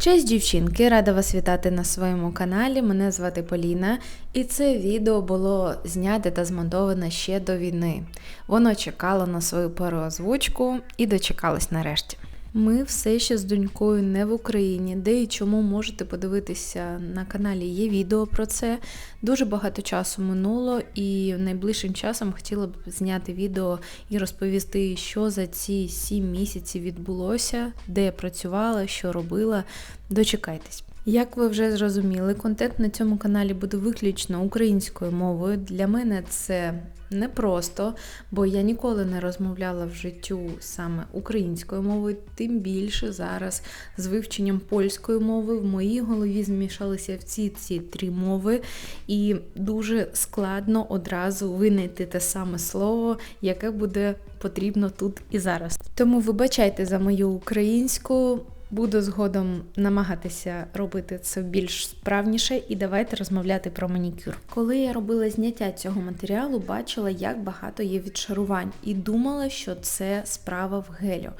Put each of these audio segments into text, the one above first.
Честь дівчинки, рада вас вітати на своєму каналі. Мене звати Поліна, і це відео було зняте та змонтоване ще до війни. Воно чекало на свою переозвучку і дочекалось нарешті. Ми все ще з донькою не в Україні, де і чому можете подивитися на каналі. Є відео про це. Дуже багато часу минуло, і найближчим часом хотіла б зняти відео і розповісти, що за ці сім місяців відбулося, де я працювала, що робила. Дочекайтесь. Як ви вже зрозуміли, контент на цьому каналі буде виключно українською мовою. Для мене це непросто, бо я ніколи не розмовляла в життю саме українською мовою, тим більше зараз з вивченням польської мови в моїй голові змішалися всі ці три мови, і дуже складно одразу винайти те саме слово, яке буде потрібно тут і зараз. Тому вибачайте за мою українську. Буду згодом намагатися робити це більш справніше і давайте розмовляти про манікюр. Коли я робила зняття цього матеріалу, бачила, як багато є відшарувань, і думала, що це справа в гелю.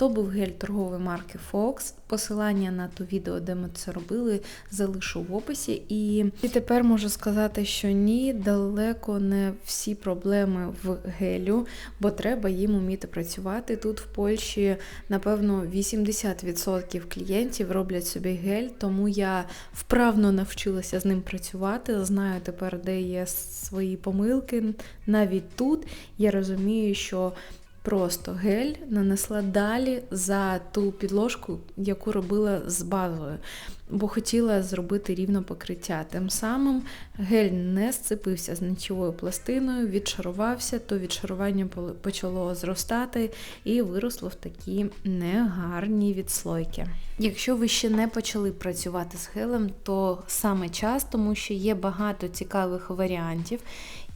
То був гель торгової марки Fox. Посилання на ту відео, де ми це робили, залишу в описі. І, і тепер можу сказати, що ні, далеко не всі проблеми в гелю, бо треба їм уміти працювати. Тут в Польщі, напевно, 80% клієнтів роблять собі гель, тому я вправно навчилася з ним працювати. Знаю тепер, де є свої помилки. Навіть тут я розумію, що просто гель нанесла далі за ту підложку, яку робила з базою, бо хотіла зробити рівно покриття. Тим самим гель не сцепився з нічовою пластиною, відшарувався, то відшарування почало зростати і виросло в такі негарні відслойки. Якщо ви ще не почали працювати з гелем, то саме час, тому що є багато цікавих варіантів.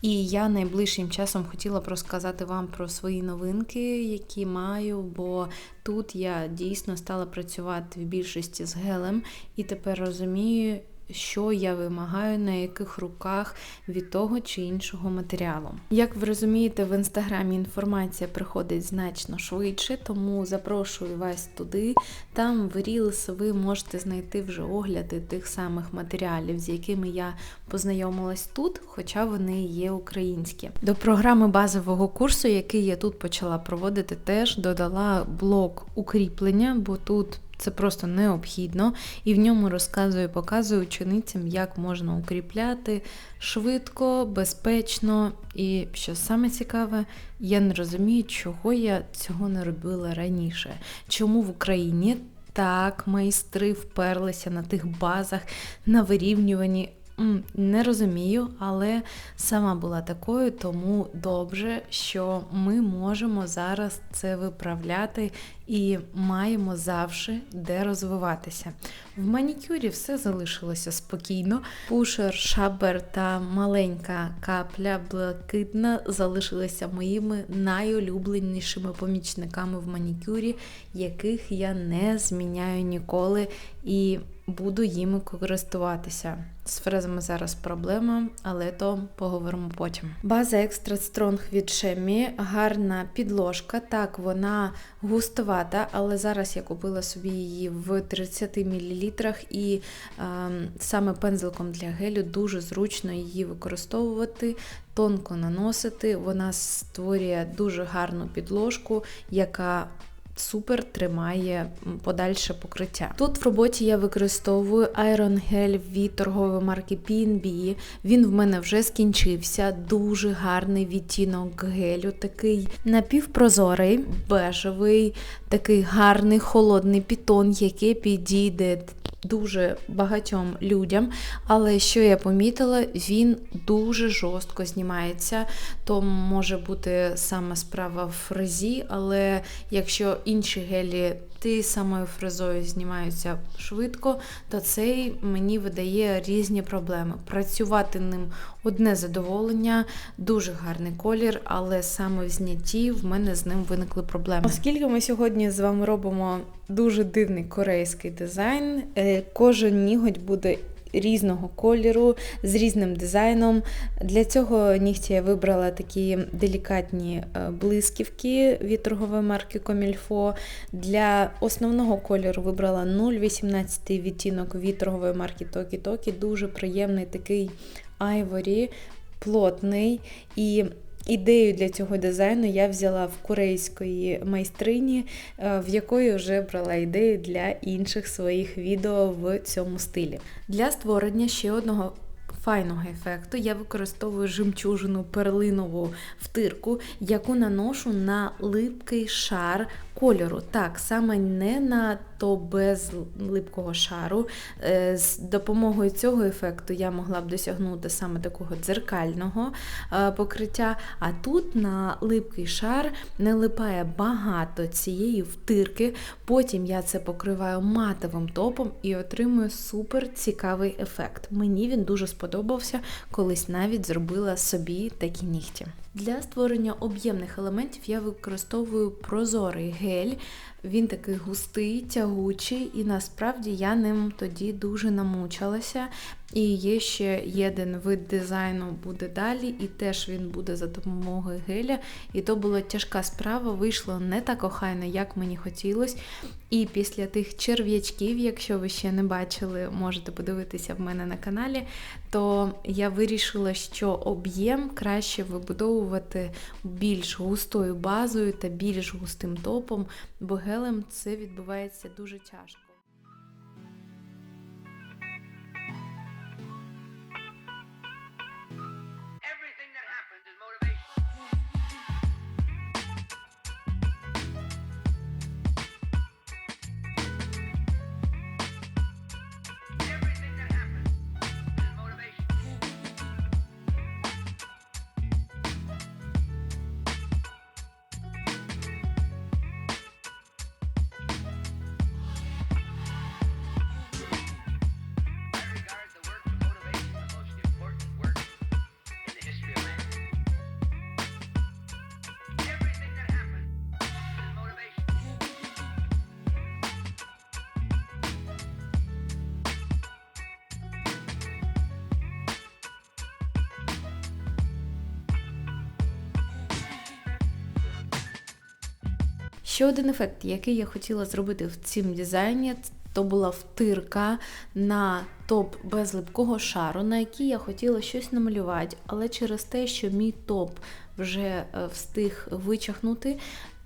І я найближчим часом хотіла б розказати вам про свої новинки, які маю, бо тут я дійсно стала працювати в більшості з гелем. І тепер розумію, що я вимагаю, на яких руках від того чи іншого матеріалу. Як ви розумієте, в інстаграмі інформація приходить значно швидше, тому запрошую вас туди. Там в Reels ви можете знайти вже огляди тих самих матеріалів, з якими я познайомилась тут, хоча вони є українські. До програми базового курсу, який я тут почала проводити, теж додала блок укріплення, бо тут це просто необхідно, і в ньому розказую, показую ученицям, як можна укріпляти швидко, безпечно. І що саме цікаве, я не розумію, чого я цього не робила раніше. Чому в Україні так майстри вперлися на тих базах, на вирівнюванні. Не розумію, але сама була такою, тому добре, що ми можемо зараз це виправляти і маємо завжди де розвиватися. В манікюрі все залишилося спокійно. Пушер, шабер та маленька капля блакитна залишилися моїми найулюбленішими помічниками в манікюрі, яких я не зміняю ніколи і буду їми користуватися. З фрезами зараз проблема, але то поговоримо потім. База Extra Strong від Шемі, гарна підложка. Так, вона густовата, але зараз я купила собі її в 30 мл і е, саме пензликом для гелю дуже зручно її використовувати, тонко наносити. Вона створює дуже гарну підложку, яка супер тримає подальше покриття. Тут в роботі я використовую Iron Gel від торгової марки PNB. Він в мене вже скінчився. Дуже гарний відтінок гелю, такий напівпрозорий, бежевий, такий гарний холодний пітон, який підійде дуже багатьом людям. Але що я помітила, він дуже жорстко знімається. То може бути саме справа в фрезі, але якщо інші гелі тією самою фрезою знімаються швидко, то цей мені видає різні проблеми. Працювати ним одне задоволення, дуже гарний колір, але саме в знятті в мене з ним виникли проблеми. Оскільки ми сьогодні з вами робимо дуже дивний корейський дизайн, е, кожен ніготь буде різного кольору, з різним дизайном. Для цього нігті я вибрала такі делікатні е, блисківки від торгової марки Комільфо. Для основного кольору вибрала 0,18 відтінок від торгової марки Токі Токі. Дуже приємний такий айворі, плотний. І Ідею для цього дизайну я взяла в корейської майстрині, е, в якої вже брала ідею для інших своїх відео в цьому стилі. Для створення ще одного файного ефекту я використовую жемчужину перлинову втирку, яку наношу на липкий шар кольору. Так, саме не на то без липкого шару. Е, з допомогою цього ефекту я могла б досягнути саме такого дзеркального е, покриття. А тут на липкий шар не липає багато цієї втирки. Потім я це покриваю матовим топом і отримую супер цікавий ефект. Мені він дуже сподобався, колись навіть зробила собі такі нігті. Для створення об'ємних елементів я використовую прозорий гель. Він такий густий, тягучий, і насправді я ним тоді дуже намучилася. І є ще один вид дизайну буде далі, і теж він буде за допомогою геля. І то була тяжка справа, вийшло не так охайно, як мені хотілося. І після тих черв'ячків, якщо ви ще не бачили, можете подивитися в мене на каналі, то я вирішила, що об'єм краще вибудовувати більш густою базою та більш густим топом, бо гелем це відбувається дуже тяжко. Ще один ефект, який я хотіла зробити в цім дизайні, то була втирка на топ без липкого шару, на який я хотіла щось намалювати, але через те, що мій топ вже е, встиг вичахнути,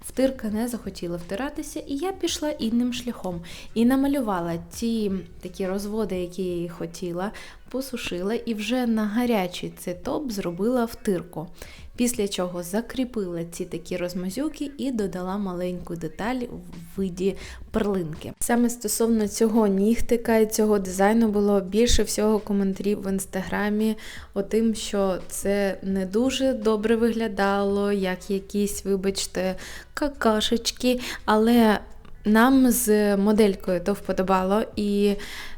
втирка не захотіла втиратися, і я пішла інним шляхом. І намалювала ті такі розводи, які я їй хотіла, посушила, і вже на гарячий цей топ зробила втирку. Після чого закріпила ці такі розмазюки і додала маленьку деталь в виді перлинки. Саме стосовно цього нігтика і цього дизайну було більше всього коментарів в інстаграмі, о тим, що це не дуже добре виглядало, як якісь, вибачте, какашечки, але нам з моделькою то вподобало і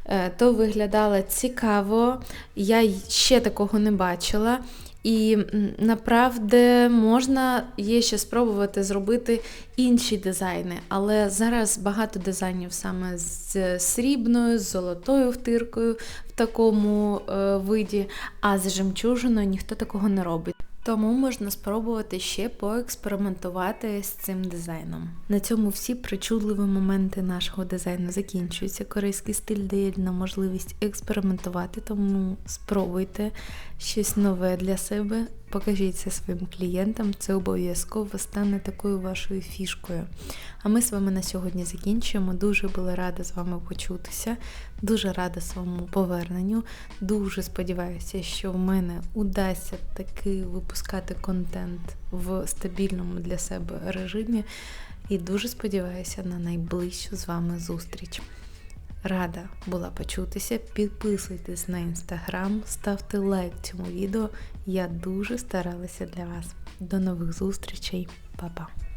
е, то виглядало цікаво. Я ще такого не бачила. І направде можна є ще спробувати зробити інші дизайни, але зараз багато дизайнів саме з срібною, з золотою втиркою в такому е, виді, а з жемчужиною ніхто такого не робить. Тому можна спробувати ще поекспериментувати з цим дизайном. На цьому всі причудливі моменти нашого дизайну закінчуються. Корейський стиль дає нам можливість експериментувати, тому спробуйте щось нове для себе. Покажіть це своїм клієнтам, це обов'язково стане такою вашою фішкою. А ми з вами на сьогодні закінчуємо. Дуже була рада з вами почутися, дуже рада своєму поверненню. Дуже сподіваюся, що в мене удасться таки випускати контент в стабільному для себе режимі. І дуже сподіваюся на найближчу з вами зустріч. Рада була почутися. Підписуйтесь на інстаграм, ставте лайк цьому відео. Я дуже старалася для вас. До нових зустрічей, Па-па!